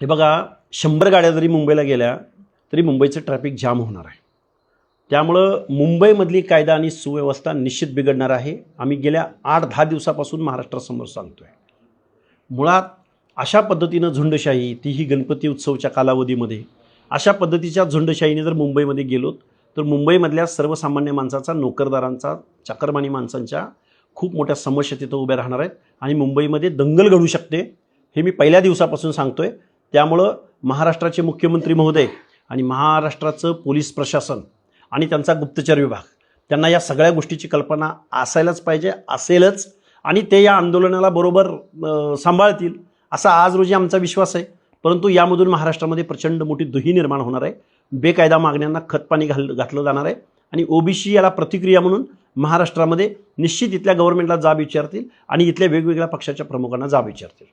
हे बघा शंभर गाड्या जरी मुंबईला गेल्या तरी मुंबईचं ट्रॅफिक जाम होणार आहे. त्यामुळं मुंबईमधली कायदा आणि सुव्यवस्था निश्चित बिघडणार आहे. आम्ही गेल्या आठ दहा दिवसापासून महाराष्ट्रासमोर सांगतो आहे मुळात अशा पद्धतीनं झुंडशाही तीही गणपती उत्सवच्या कालावधीमध्ये अशा पद्धतीच्या झुंडशाहीने जर मुंबईमध्ये गेलोत तर मुंबईमधल्या सर्वसामान्य माणसाचा नोकरदारांचा चाकरमानी माणसांच्या खूप मोठ्या समस्या तिथं उभ्या राहणार आहेत आणि मुंबईमध्ये दंगल घडू शकते. हे मी पहिल्या दिवसापासून सांगतोय. त्यामुळं महाराष्ट्राचे मुख्यमंत्री महोदय आणि महाराष्ट्राचं पोलीस प्रशासन आणि त्यांचा गुप्तचर विभाग त्यांना या सगळ्या गोष्टीची कल्पना असायलाच पाहिजे असेलच. आणि ते या आंदोलनाला बरोबर सांभाळतील असा आज रोजी आमचा विश्वास आहे. परंतु यामधून महाराष्ट्रामध्ये प्रचंड मोठी दुही निर्माण होणार आहे. बेकायदा मागण्यांना खतपाणी घाल घातलं जाणार आहे. आणि ओबीसी याला प्रतिक्रिया म्हणून महाराष्ट्रामध्ये निश्चित इथल्या गव्हर्नमेंटला जाब विचारतील आणि इथल्या वेगवेगळ्या पक्षाच्या प्रमुखांना जाब विचारतील.